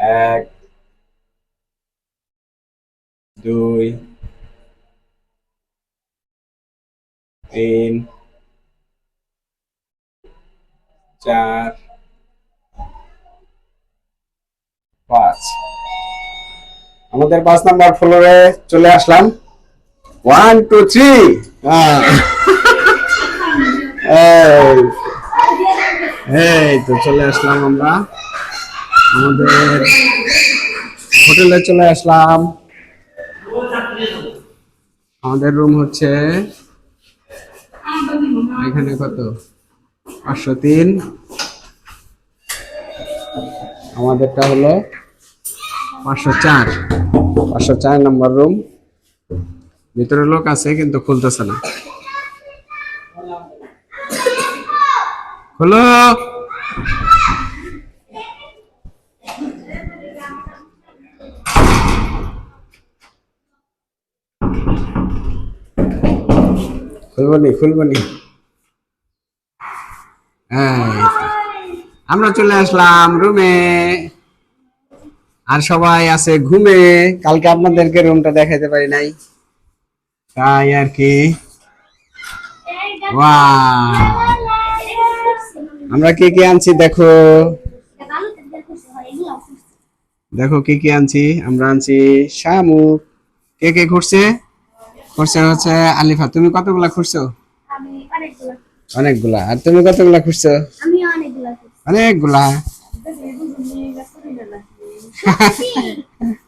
এক, দুই, তিন, চার, পাঁচ। আমাদের পাঁচ নাম্বার ফ্লোরে চলে আসলাম। One, two, three. এই তো চলে আসলাম আমরা। আমাদের হোটেলে চলে আসলাম। আমাদের রুম হচ্ছে এখানে কত? পাঁচশো তিন। আমাদেরটা হলো পাঁচশো চার। পাঁচশো চার নম্বর রুম। ভিতরে লোক আছে কিন্তু খুলতেছে না। খোলো। খুলবনি খুলবনি। আমরা চলে আসলাম রুমে আর সবাই আছে ঘুমে। কালকে আপনাদেরকে রুমটা দেখাইতে পারি নাই। তাই আর কি! আমরা কি কি আনছি দেখো। দেখো কি কি আনছি। আমরা আনছি শামুক। কে কে ঘুরছে? ঘুরছে হচ্ছে আলিফা তুমি কতগুলা খুঁজছো? অনেকগুলা আর তুমি কতগুলা খুঁজছো? অনেকগুলা